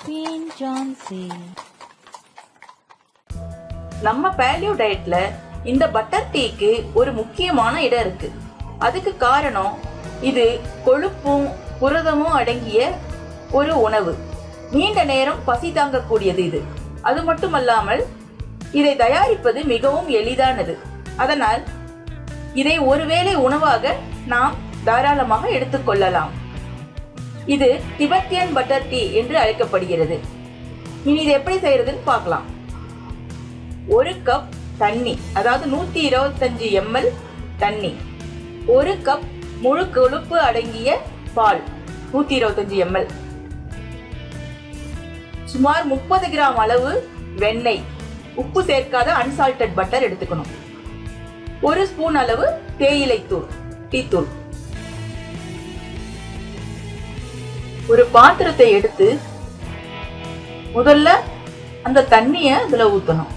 Queen Jhansi நம்ம paleo டயட்ல இந்த பட்டர் டீக்கு ஒரு முக்கியமான இடம் இருக்கு. அதுக்கு காரணம் இது கொழுப்பும் புரதமும் அடங்கிய ஒரு உணவு. நீண்ட நேரம் பசி தாங்கக்கூடியது இது. அது மட்டுமல்லாமல் இதை தயாரிப்பது மிகவும் எளிதானது. அதனால் இதை ஒருவேளை உணவாக நாம் தாராளமாக எடுத்துக்கொள்ளலாம் இது திபெத்தியன் பட்டர் டீ என்று அழைக்கப்படுகிறது. இனி இது எப்படி செய்யறதுன்னு பார்க்கலாம். ஒரு கப் தண்ணி அதாவது நூத்தி இருபத்தஞ்சு எம்எல் தண்ணி. ஒரு கப் முழு கொழுப்பு அடங்கிய பால் நூத்தி இருபத்தஞ்சு எம்எல் சுமார் முப்பது கிராம் அளவு வெண்ணெய் உப்பு சேர்க்காத அன்சால்டட் பட்டர் எடுத்துக்கணும். ஒரு ஸ்பூன் அளவு தேயிலை தூள் டீத்தூள். ஒரு பாத்திரத்தை எடுத்து முதல்ல அந்த தண்ணிய இதுல ஊத்தணும்.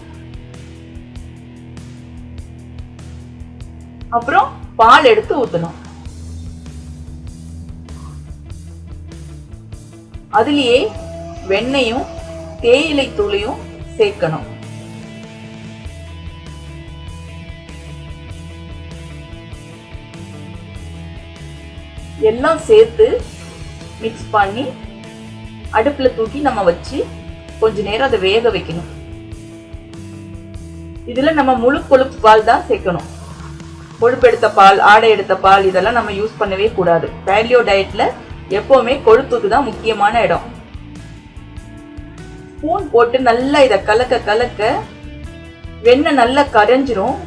அப்புறம் பால் எடுத்து ஊத்தணும். அதுலயே வெண்ணையும் தேயிலை தூளையும் சேர்க்கணும். எல்லாம் சேர்த்து மிக்ஸ் பண்ணி அடுப்பில் தூக்கி நம்ம வச்சு கொஞ்ச நேரம் அதை வேக வைக்கணும். இதில் நம்ம முழு கொழுப்பு பால் தான் சேர்க்கணும். கொழுப்பு எடுத்த பால் ஆடை எடுத்த பால் இதெல்லாம் நம்ம யூஸ் பண்ணவே கூடாது. பேலியோ டயட்டில் எப்போவுமே கொழுப்புக்கு தான் முக்கியமான இடம். ஸ்பூன் போட்டு நல்லா இதை கலக்க கலக்க வெண்ணெய் நல்லா கரைஞ்சிரும்.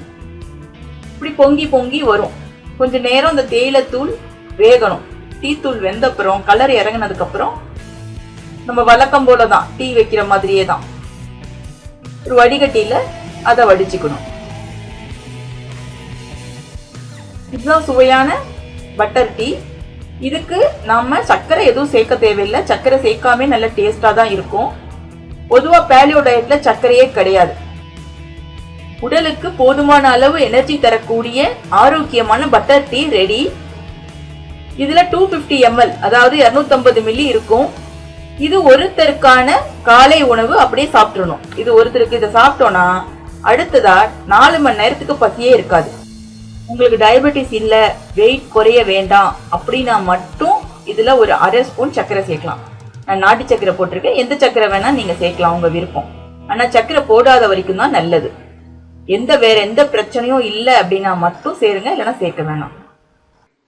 இப்படி பொங்கி பொங்கி வரும். கொஞ்சம் நேரம் அந்த தேயிலைத்தூள் வேகணும். டீத்தூள் வெந்த அப்புறம் கலர் இறங்கினதுக்கு அப்புறம் நம்ம வழக்கம் போல தான் டீ வைக்கிற மாதிரியே தான் ஒரு வடிகட்டியில அதை வடிச்சுக்கணும். இதுதான் சுவையான பட்டர் டீ இதுக்கு நாம சர்க்கரை எதுவும் சேர்க்க தேவையில்லை. சர்க்கரை சேர்க்காமே நல்ல டேஸ்டா தான் இருக்கும். பொதுவா பேலியோ டயட்ல சர்க்கரையே கிடையாது. உடலுக்கு போதுமான அளவு எனர்ஜி தரக்கூடிய ஆரோக்கியமான பட்டர் டீ ரெடி இதுல டூ பிப்டி எம்எல் அதாவது 250 மில்லி இருக்கும். இது ஒருத்தருக்கான காலை உணவு அப்படியே சாப்பிட்ருணும் இது ஒருத்தருக்கு இதை சாப்பிட்டோம்னா அடுத்ததா நாலு மணி நேரத்துக்கு பசியே இருக்காது. உங்களுக்கு டயபெட்டிஸ் இல்லை வெயிட் குறைய வேண்டாம் அப்படின்னா மட்டும் இதில் ஒரு அரை ஸ்பூன் சர்க்கரை சேர்க்கலாம். நான் நாட்டு சர்க்கரை போட்டிருக்கேன். எந்த சர்க்கரை வேணால் நீங்கள் சேர்க்கலாம் உங்கள் விருப்பம். ஆனால் சர்க்கரை போடாத வரைக்கும் தான் நல்லது. எந்த வேற எந்த பிரச்சனையும் இல்லை அப்படின்னா மட்டும் சேருங்க இல்லைன்னா சேர்க்க வேணாம்.